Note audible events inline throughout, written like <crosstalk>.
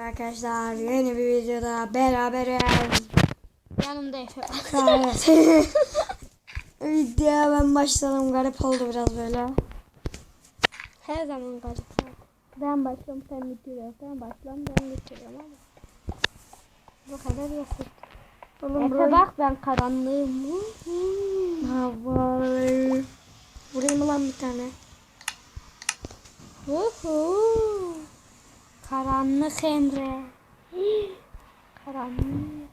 Arkadaşlar yeni bir videoda beraberiz. Yanımda Efe var. Evet. <laughs> Videoya ben başladım. Garip oldu biraz böyle. Her zaman garip. Ben başlıyorum sen bitiriyorsun. Sen başlıyorum ben bitiriyorum ama. Bu kadar basit. Oğlum Efe burayı... bak ben karanlığım. Ha, vay. Vurayım lan bir tane? Huhu. Karanlık Emre. Karanlık.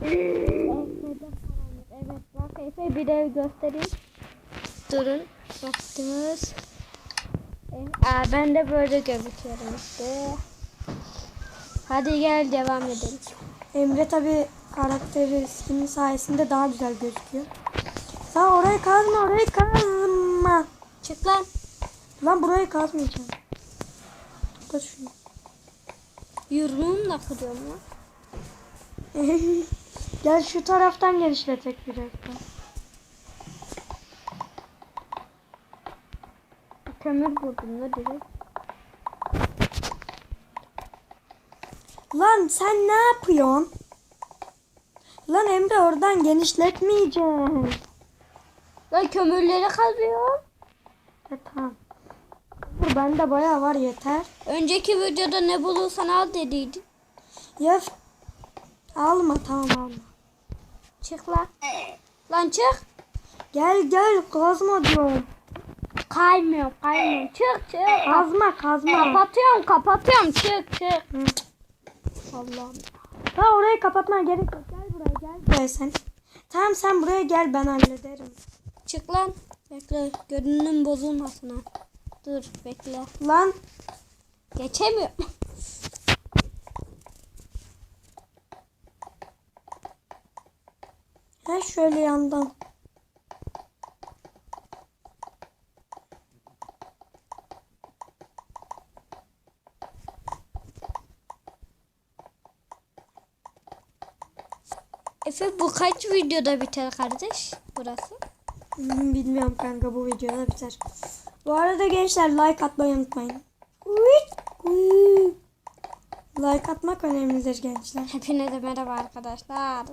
Efe'de karanlık. Evet bak Efe bir ev göstereyim. Durun. Baktınız. Aa, ben de böyle gözüküyorum işte. Hadi gel devam edelim. Emre tabi karakteri skinin sayesinde daha güzel gözüküyor. Sen orayı kazma orayı kazma. Çık lan. Lan burayı kazmayacağım. Topla şunu. Yürümümle kırıyorum lan. <laughs> Gel şu taraftan genişletek biraz daha. Kömür buldum da direkt. Lan sen ne yapıyorsun? Lan Emre oradan genişletmeyeceğim. Ben kömürleri kazıyorum. E, tamam. Dur bende bayağı var yeter. Önceki videoda ne bulursan al dediydin. Ya alma tamam alma. Çık lan. Lan çık. Gel gel kazma diyorum. Kaymıyor kaymıyor. Çık çık. Kazma kazma. Kapatıyorum kapatıyorum. Çık çık. Hı. Allah'ım. Ha orayı kapatman gerek yok. Gel buraya gel buraya sen. Tamam sen buraya gel ben hallederim. Çık lan. Bekle. Görünüm bozulmasın ha. Dur bekle. Lan Geçemiyorum. <laughs> ha şöyle yandan. Efe bu kaç videoda biter kardeş? Burası. Hmm, Bilmiyorum kanka bu videoda biter. Bu arada gençler like atmayı unutmayın. Like atmak önemlidir gençler. Hepinize merhaba arkadaşlar.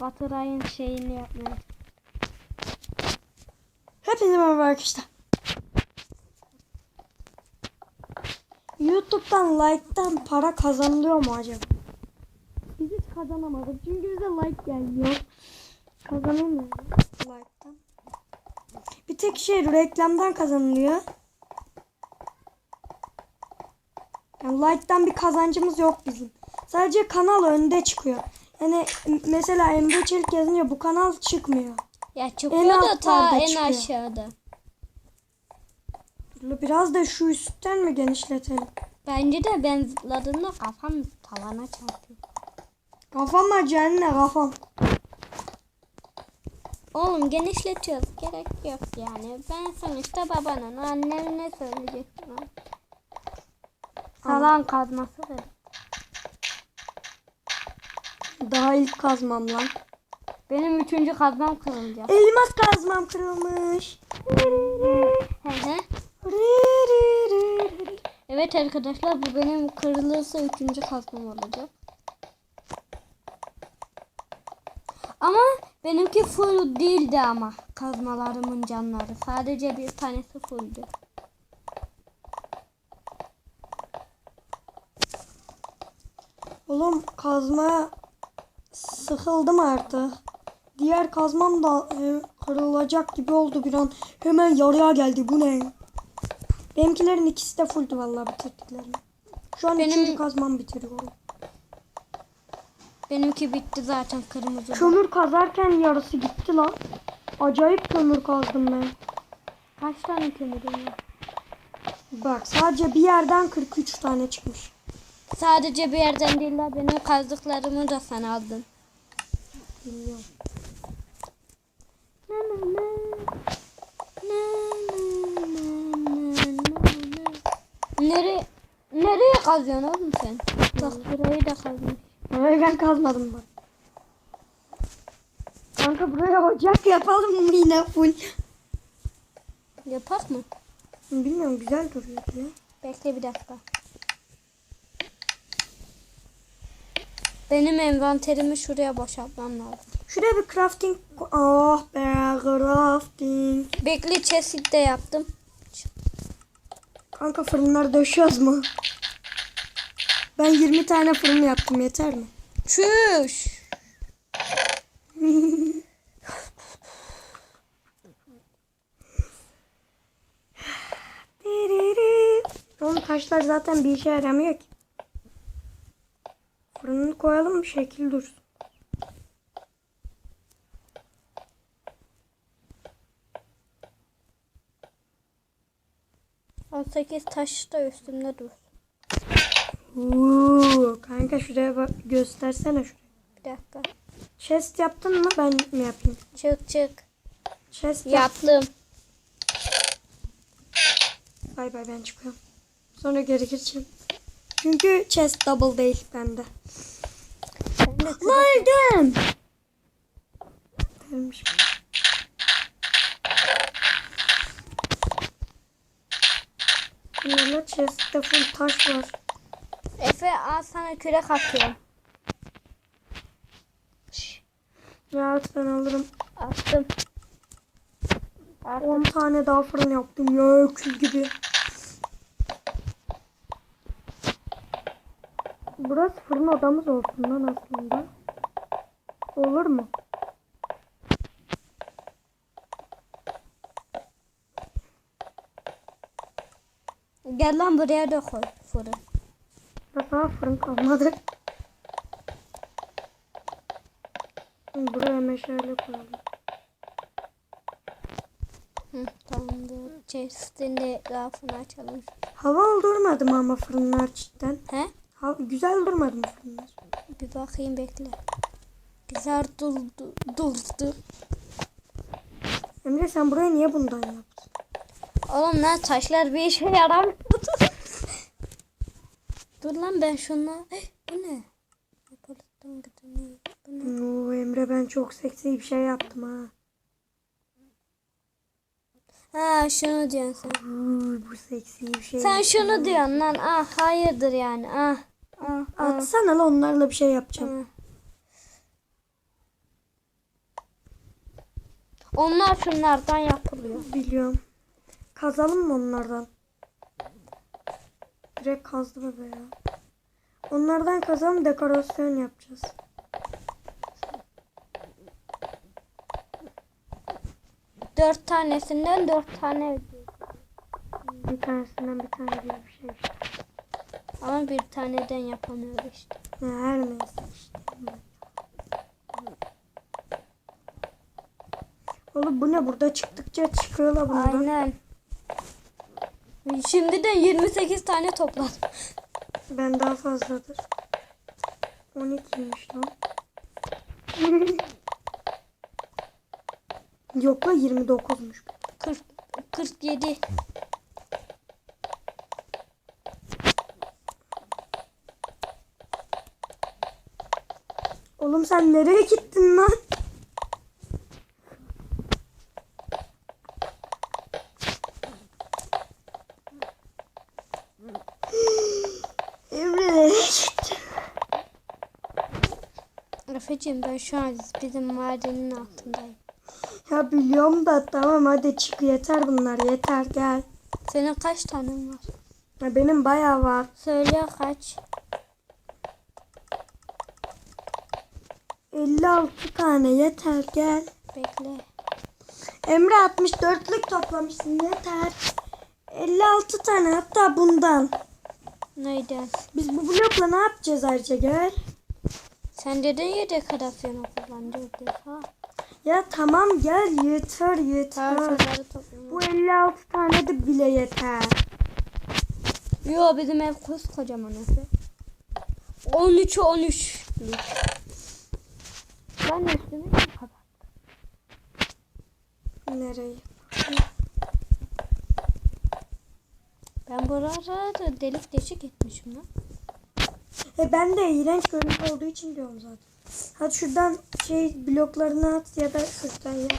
Batıray'ın şeyini yapmaya. Hepinize merhaba arkadaşlar. YouTube'dan like'tan para kazanılıyor mu acaba? Biz hiç kazanamadık çünkü bize like gelmiyor. Kazanılmıyor like'tan. Bir tek şey reklamdan kazanılıyor. Yani like'tan bir kazancımız yok bizim. Sadece kanal önde çıkıyor. Yani mesela Emre Çelik yazınca bu kanal çıkmıyor. Ya çıkıyor da ta en çıkıyor. aşağıda. Biraz da şu üstten mi genişletelim? Bence de ben zıpladığımda kafam tavana çarpıyor. Kafam acayip kafam. Oğlum genişletiyoruz. Gerek yok yani. Ben sonuçta babanın annene ne söyleyecektim? Salan kazması dedim. Daha ilk kazmam lan. Benim üçüncü kazmam kırılacak. Elmas kazmam kırılmış. Evet arkadaşlar bu benim kırılırsa üçüncü kazmam olacak. Ama benimki full değildi ama kazmalarımın canları. Sadece bir tanesi fulldü. Oğlum kazma sıkıldım artık. Diğer kazmam da e, kırılacak gibi oldu bir an. Hemen yarıya geldi. Bu ne? Benimkilerin ikisi de fulldü vallahi bitirdiklerim. Şu an Benim- üçüncü kazmam bitiriyorum. Benimki bitti zaten kırmızı. Kömür kazarken yarısı gitti lan. Acayip kömür kazdım ben. Kaç tane kömürüm var? Bak sadece bir yerden 43 tane çıkmış. Sadece bir yerden değil la benim kazdıklarımı da sen aldın. Bilmiyorum. Na na na. Na na na na na na. Nereye, nereye kazıyorsun oğlum sen? Bak burayı da kazmış. Orayı ben kazmadım bak. Kanka buraya ocak yapalım mı yine full? Yapak mı? Bilmiyorum güzel duruyor ya. Bekle bir dakika. Benim envanterimi şuraya boşaltmam lazım. Şuraya bir crafting... Ah be crafting. Bekle chest de yaptım. Kanka fırınları döşüyoruz mu? Ben 20 tane fırın yaptım yeter mi? Çüş. <laughs> Oğlum taşlar zaten bir işe yaramıyor ki. Fırını koyalım bir şekil dursun. On sekiz taş da üstünde dur. Uuu, kanka şuraya bak göstersene şuraya. Bir dakika. Chest yaptın mı ben mi yapayım? Çık çık. Chest yap. Yaptım. Bay bay ben çıkıyorum. Sonra geri gireceğim. Çünkü chest double değil bende. Ben de Öldüm. Ölmüş. Bunlarla chest'te full taş var. Efe al sana kürek atıyorum. Rahat ben alırım. Attım. Artık 10 tane daha fırın yaptım ya öküz gibi. Burası fırın odamız olsun lan aslında. Olur mu? Gel lan buraya da koy fırın. Daha fırın kalmadı. Buraya meşale koyalım. Hı, tamamdır. Chest'in de rafını açalım. Hava durmadı mı ama fırınlar cidden? He? Ha, güzel durmadı mı fırınlar? Bir bakayım bekle. Güzel durdu. Durdu. Emre sen buraya niye bundan yaptın? Oğlum lan taşlar bir işe yaramıyor. Dur lan ben şunla. Eh, Bu ne? Yapalım, ne? Oo, Emre ben çok seksi bir şey yaptım ha. Ha şunu diyorsun sen. Uuu, bu seksi bir şey. Sen şunu diyorsun lan. Ah hayırdır yani. Ah. Ah. ah, Atsana lan onlarla bir şey yapacağım. ah. Onlar şunlardan yapılıyor. Biliyorum. Kazalım mı onlardan? Direkt kazdı bebe ya. Onlardan kazalım dekorasyon yapacağız. Dört tanesinden dört tane. Bir tanesinden bir tane gibi bir şey işte. Ama bir taneden yapamıyor işte. Ya her neyse işte. Oğlum bu ne burada çıktıkça çıkıyor la bundan. Aynen. Şimdiden 28 tane topladım. Ben daha fazladır. 12'ymiş lan. <laughs> Yok la 29'muş. 40, 47. Oğlum sen nereye gittin lan? Emre nereye gittin? Efeciğim ben şu an bizim madenin altındayım. Ya biliyorum da tamam hadi çık yeter bunlar yeter gel. Senin kaç tanen var? Ya benim bayağı var. Söyle kaç? 56 tane yeter gel. Bekle. Emre 64'lük toplamışsın yeter. 56 tane hatta bundan. Neyden? Biz bu blokla ne yapacağız ayrıca gel. Sen dedin ya dekorasyonu kullanacağız defa. Ya tamam gel yeter yeter. Bu 56 tane de bile yeter. Yo bizim ev kız kocaman Efe. 13'ü 13. Ben üstüne mi kapattım? Nereyi? Ben buraları da delik deşik etmişim lan. E ben de iğrenç görüntü olduğu için diyorum zaten. Hadi şuradan şey bloklarını at ya da şuradan yap.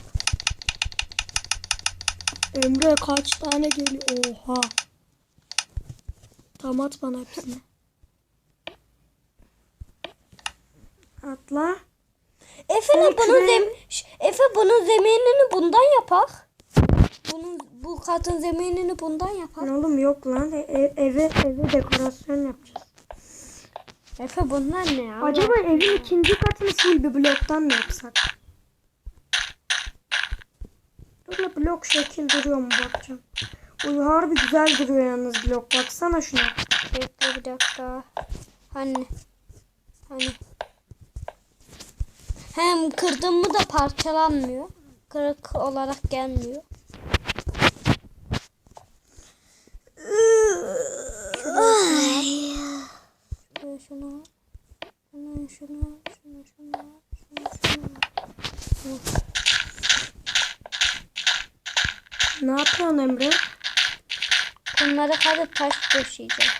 Emre kaç tane geliyor? Oha. Tamam at bana hepsini. Atla. Efe'nin Sen bunun zem Efe bunun zeminini bundan yapak. Bunun bu katın zeminini bundan yapak. Oğlum yok lan. E- e- eve eve dekorasyon yapacağız. Efe bunlar ne ya? Acaba evin ikinci katını full bir bloktan mı yapsak? Böyle blok şekil duruyor mu bakacağım. Uy harbi güzel duruyor yalnız blok. Baksana şuna. Bekle bir dakika. Hani hani hem kırdım mı da parçalanmıyor. Kırık olarak gelmiyor. Şöyle şunu. Şunu şunu şunu şunu şunu şunu. Ne yapıyorsun Emre? Bunları kalıp taş döşeyeceğim.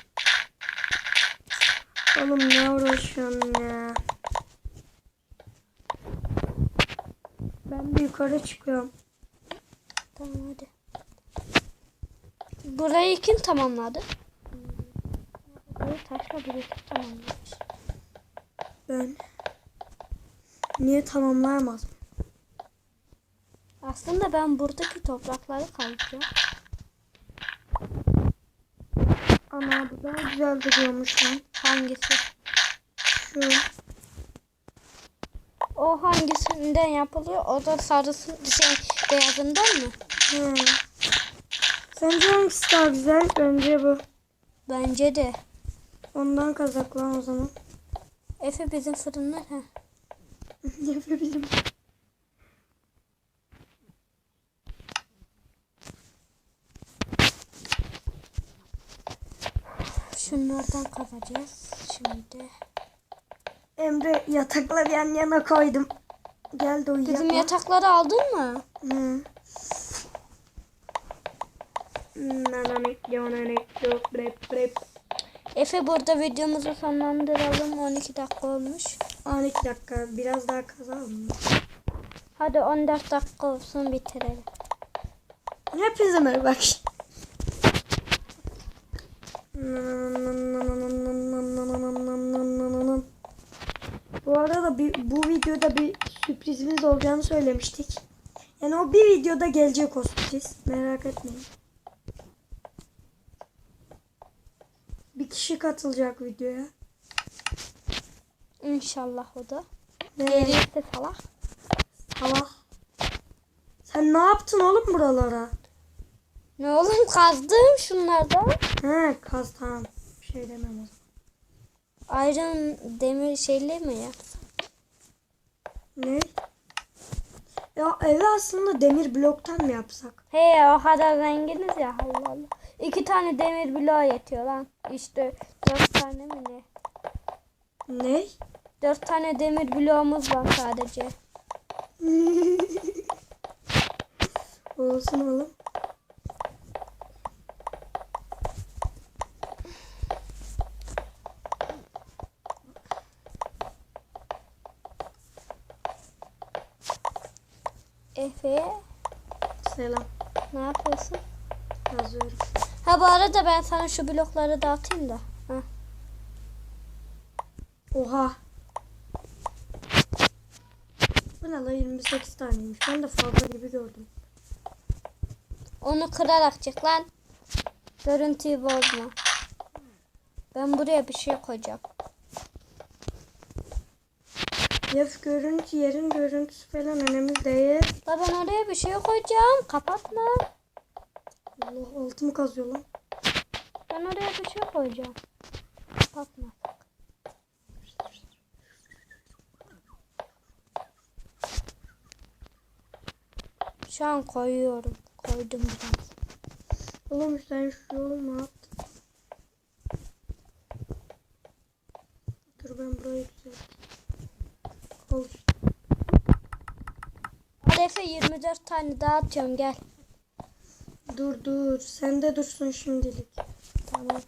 Oğlum ne uğraşıyorsun ya? Ben bir yukarı çıkıyorum. Tamam hadi. Burayı kim tamamladı? Burayı taşla birlikte tamamlamış. Ben. Niye tamamlayamaz mı? Aslında ben buradaki toprakları kazacağım. Ana bu daha güzel duruyormuş lan. Hangisi? Şu. O hangisinden yapılıyor? O da sarısı şey beyazından mı? He. Sence hangisi daha güzel? Bence bu. Bence de. Ondan kazaklan o zaman. Efe bizim fırınlar ha. <laughs> Yapabilirim. Şunlardan kazacağız şimdi. Emre yatakları yan yana koydum. Gel de uyuyalım. Bizim yatakları aldın mı? Hı. Efe burada videomuzu sonlandıralım. 12 dakika olmuş. 12 dakika biraz daha kazalım. Hadi 14 dakika olsun bitirelim. Hepinize merhaba. Bu arada bir, bu videoda bir sürprizimiz olacağını söylemiştik. Yani o bir videoda gelecek o sürpriz. Merak etmeyin. Bir kişi katılacak videoya. İnşallah o da. Gelirse salak. Allah. Sen ne yaptın oğlum buralara? Ne oğlum kazdım şunlardan. He kaz tamam. Bir şey demem o zaman. Ayrın demir şeyli mi ya? Ne? Ya evi aslında demir bloktan mı yapsak? He o kadar zenginiz ya Allah Allah. İki tane demir bloğu yetiyor lan. İşte dört tane mi ne? Ne? Dört tane demir bloğumuz var sadece. <laughs> Olsun oğlum. Efe Selam. ne yapıyorsun? Yazıyorum. Ha bu arada ben sana şu blokları dağıtayım da. Ha. Oha. Bu ne la 28 taneymiş. Ben de fazla gibi gördüm. Onu kırarak çık lan. Görüntüyü bozma. Ben buraya bir şey koyacağım. Ya görüntü, yerin görüntüsü falan önemli değil. La ben oraya bir şey koyacağım. Kapatma. Allah altımı kazıyor lan. Ben oraya bir şey koyacağım. Kapatma. Şu an koyuyorum. Koydum biraz. Oğlum sen şu yolu? Dur ben burayı düzelteyim. Al işte. Hadi 24 tane daha atıyorum gel. Dur dur. Sen de dursun şimdilik. Tamam.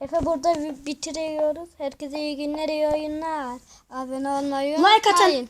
Efe burada bi- bitiriyoruz. Herkese iyi günler, iyi oyunlar. Abone olmayı Like atın. unutmayın.